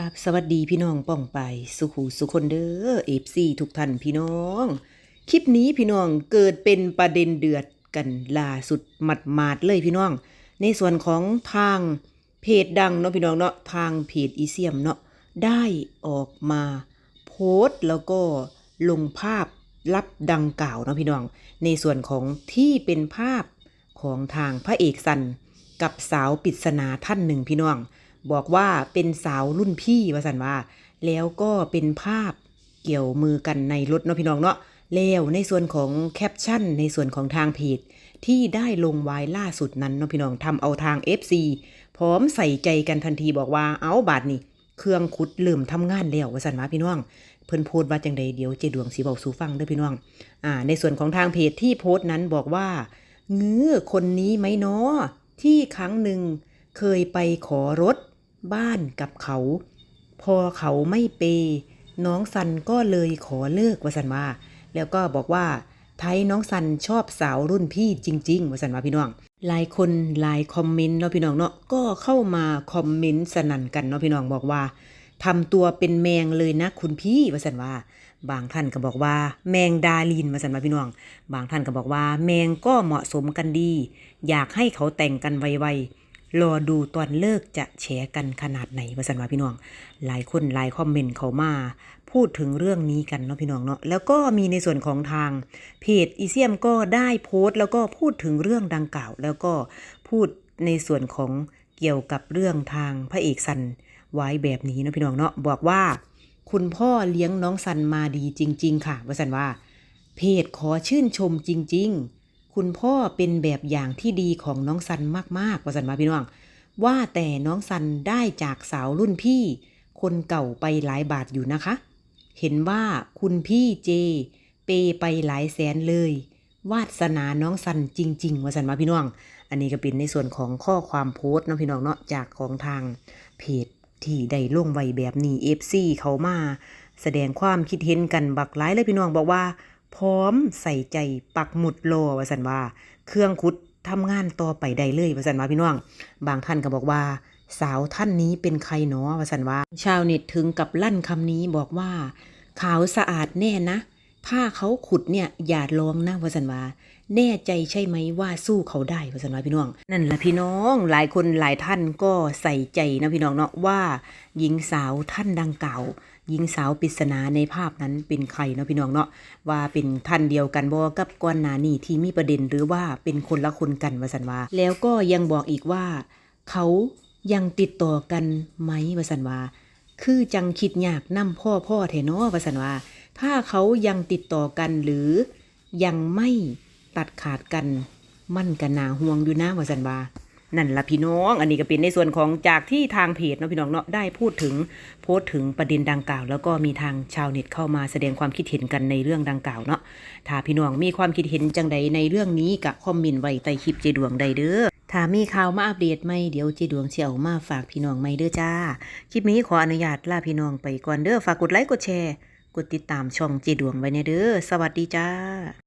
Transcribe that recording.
กับสวัสดีพี่น้องป้องไป สุขูสุคนเด้อเอฟซีทุกท่านพี่น้อง คลิปนี้พี่น้องเกิดเป็นประเด็นเดือดกันล่าสุดหมัดมาดเลยพี่น้อง ในส่วนของทางเพจดังเนาะพี่น้องเนาะทางเพจอีเซียมเนาะได้ออกมาโพสต์แล้วก็ลงภาพลับดังกล่าวเนาะพี่น้อง ในส่วนของที่เป็นภาพของทางพระเอกสันกับสาวปริศนาท่านหนึ่งพี่น้อง บอกว่าเป็นสาวรุ่นพี่ว่าสันว่า แล้วก็เป็นภาพเกี่ยวมือกันในรถเนาะพี่น้องเนาะแล้วในส่วนของแคปชั่นในส่วนของทางเพจที่ได้ลงไว้ล่าสุดนั้นเนาะพี่น้องทำเอาทาง FC พร้อมใส่ใจกันทันทีบอกว่าเอาบาทนี่เครื่องขุดเริ่มทำงานแล้วว่าสันว่าพี่น้อง เพิ่นโพสต์ว่าจังใดเดี๋ยวเจดวงสีเบาสูฟังเด้อพี่น้องอ่าในส่วนของทางเพจที่โพสต์นั้นบอกว่าเงื้อคนนี้ไหมเนาะที่ครั้งหนึ่งเคยไปขอรถ บ้านกับเขา พอเขาไม่เป น้องสันก็เลยขอเลิกวาสันว่า แล้วก็บอกว่าไทยน้องสันชอบสาวรุ่นพี่จริงๆวาสันว่าพี่น้อง หลายคนหลายคอมเมนต์เนาะพี่น้องเนาะก็เข้ามาคอมเมนต์สนั่นกันเนาะพี่น้องบอกว่าทำตัวเป็นแมงเลยนะคุณพี่วาสันว่า บางท่านก็บอกว่า แมงดาลินวาสันว่าพี่น้อง บางท่านก็บอกว่า แมงก็เหมาะสมกันดี อยากให้เขาแต่งกันไวๆ รอดูตอนเลิกจะแฉกันขนาดไหนว่าสันว่าพี่น้อง หลายคนหลายคอมเมนต์เขามา พูดถึงเรื่องนี้กันเนาะพี่น้องเนาะแล้วก็มีในส่วนของทางเพจอีเซียมก็ได้โพสต์ แล้วก็พูดถึงเรื่องดังกล่าว แล้วก็พูดในส่วนของเกี่ยวกับเรื่องทางพระเอกสันไว้แบบนี้เนาะพี่น้องเนาะบอกว่า คุณพ่อเลี้ยงน้องสันมาดีจริง ๆ ค่ะว่าสันว่าเพจขอชื่นชมจริง ๆ คุณพ่อเป็นแบบอย่างที่ดีของน้องสันมากๆว่าสันว่าพี่น้อง ว่าแต่น้องสันได้จากสาวรุ่นพี่ คนเก่าไปหลายบาทอยู่นะคะ เห็นว่าคุณพี่เจ เปไปหลายแสนเลย วาสนาน้องสันจริงๆว่าสันว่าพี่น้อง อันนี้ก็เป็นในส่วนของข้อความโพสต์นะพี่น้องเนาะจากของทางเพจที่ได้ลงไว้แบบนี้ FC เขามา แสดงความคิดเห็นกันบักหลายเลยพี่น้องบอกว่า พร้อมใส่ใจปักหมุดโลว่าสันว่า เครื่องขุดทำงานต่อไปได้เลยว่าสันว่าพี่น้อง บางท่านก็บอกว่า สาวท่านนี้เป็นใครเนาะว่าสันว่า ชาวเน็ตถึงกับลั่นคำนี้บอกว่า ขาวสะอาดแน่นะถ้าเขาขุดเนี่ยอย่าลองนะว่าสันว่า แน่ใจใช่ไหมว่าสู้เขาได้ว่าสันว่าพี่น้อง นั่นแหละพี่น้อง หลายคนหลายท่านก็ใส่ใจนะพี่น้องเนาะว่า หญิงสาวท่านดังกล่าว หญิงสาวปริศนาในภาพนั้นเป็นใครเนาะพี่น้องเนาะว่าเป็นท่านเดียวกันบ่กับก่อนหน้านี้ที่มีประเด็นหรือว่าเป็นคนละคนกันว่าสันว่า แล้วก็ยังบอกอีกว่า เขายังติดต่อกันไหมว่าสันว่า คือจังคิดยากนำพ่อพ่อแทนาะว่าสันว่า ถ้าเขายังติดต่อกันหรือยังไม่ตัดขาดกัน มั่นก็น่าห่วงอยู่นะว่าสันว่า นั่นละพี่น้อง อันนี้ก็เป็นในส่วนของจากที่ทางเพจเนาะพี่น้องเนาะได้พูดถึงโพสต์ถึงประเด็นดังกล่าว แล้วก็มีทางชาวเน็ตเข้ามาแสดงความคิดเห็นกันในเรื่องดังกล่าวเนาะถ้าพี่น้องมีความคิดเห็นจังใดในเรื่องนี้ก็คอมเมนต์ไว้ใต้คลิปเจดวงใดเด้อถ้ามีข่าวมาอัปเดตไหมเดี๋ยวเจดวงสิเอามาฝากพี่น้องไหมเด้อจ้า คลิปนี้ขออนุญาตลาพี่น้องไปก่อนเด้อฝากกดไลค์กดแชร์ กดติดตามช่องเจดวงไว้เนเด้อสวัสดีจ้า